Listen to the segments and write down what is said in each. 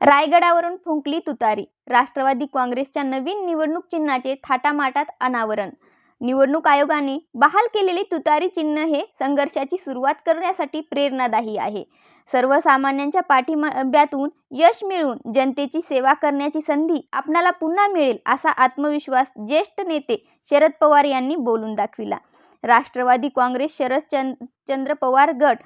रायगडावरून फुंकली तुतारी. राष्ट्रवादी काँग्रेसच्या नवीन निवडणूक चिन्हाचे थाटामाटात अनावरण. निवडणूक आयोगाने बहाल केलेले तुतारी चिन्ह हे संघर्षाची सुरुवात करण्यासाठी प्रेरणादायी आहे. सर्वसामान्यांच्या पाठिंब्यातून यश मिळवून जनतेची सेवा करण्याची संधी आपणाला पुन्हा मिळेल असा आत्मविश्वास ज्येष्ठ नेते शरद पवार यांनी बोलून दाखविला. राष्ट्रवादी काँग्रेस शरद चंद्र पवार गट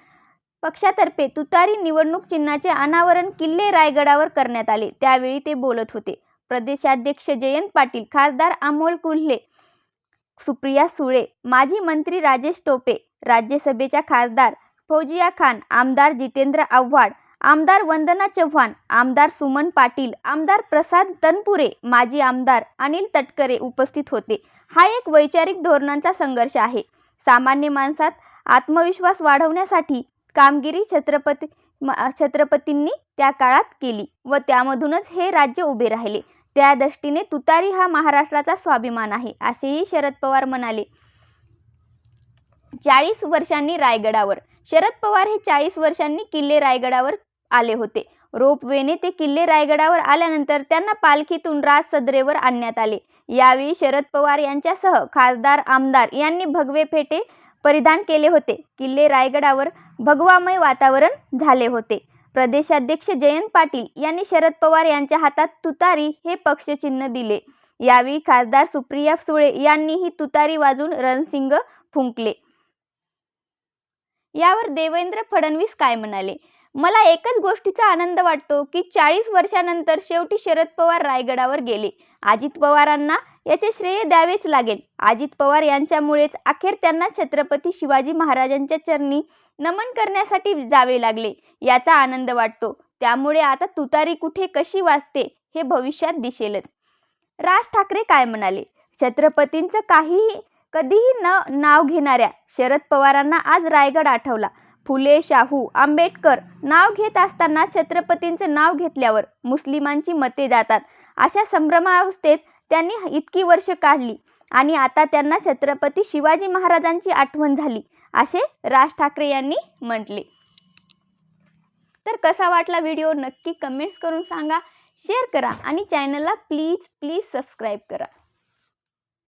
पक्षातर्फे तुतारी निवडणूक चिन्हाचे अनावरण किल्ले रायगडावर करण्यात आले. त्यावेळी ते बोलत होते. प्रदेशाध्यक्ष जयंत पाटील खासदार अमोल कुल्हे सुप्रिया सुळे माजी मंत्री राजेश टोपे राज्यसभेच्या खासदार फौजिया खान आमदार जितेंद्र आव्हाड आमदार वंदना चव्हाण आमदार सुमन पाटील आमदार प्रसाद तनपुरे माजी आमदार अनिल तटकरे उपस्थित होते. हा एक वैचारिक धोरणांचा संघर्ष आहे. सामान्य माणसात आत्मविश्वास वाढवण्यासाठी कामगिरी छत्रपती छत्रपतींनी त्या काळात केली व त्यामधूनच हे राज्य उभे राहिले. त्या दृष्टीने तुतारी हा महाराष्ट्राचा स्वाभिमान आहे असेही शरद पवार म्हणाले. चाळीस वर्षांनी रायगडावर शरद पवार हे चाळीस वर्षांनी किल्ले रायगडावर आले होते. रोपवेने ते किल्ले रायगडावर आल्यानंतर त्यांना पालखीतून राज सदरेवर आणण्यात आले. यावेळी शरद पवार यांच्यासह खासदार आमदार यांनी भगवे फेटे परिधान केले होते. किल्ले रायगडावर भगवामय वातावरण झाले होते. प्रदेशाध्यक्ष जयंत पाटील यांनी शरद पवार यांच्या हातात तुतारी हे पक्षचिन्ह दिले. यावेळी खासदार सुप्रिया सुळे यांनीही तुतारी वाजून रणसिंग फुंकले. यावर देवेंद्र फडणवीस काय म्हणाले? मला एकच गोष्टीचा आनंद वाटतो की चाळीस वर्षानंतर शेवटी शरद पवार रायगडावर गेले. अजित पवारांना याचे श्रेय द्यावेच लागेल. अजित पवार यांच्यामुळेच अखेर त्यांना छत्रपती शिवाजी महाराजांच्या चरणी नमन करण्यासाठी जावे लागले याचा आनंद वाटतो. त्यामुळे आता तुतारी कुठे कशी वाजते हे भविष्यात दिसेलच. राज ठाकरे काय म्हणाले? छत्रपतींचं काहीही कधीही न नाव घेणाऱ्या शरद पवारांना आज रायगड आठवला. फुले शाहू आंबेडकर नाव घेत असताना छत्रपतींचं नाव घेतल्यावर मुस्लिमांची मते जातात. अशा संभ्रमावस्थेत त्यांनी इतकी वर्ष काढली आणि आता त्यांना छत्रपती शिवाजी महाराजांची आठवण झाली असे राज ठाकरे यांनी म्हटले. तर कसा वाटला व्हिडिओ? नक्की कमेंट्स करून सांगा शेअर करा आणि चॅनलला प्लीज प्लीज सबस्क्राईब करा.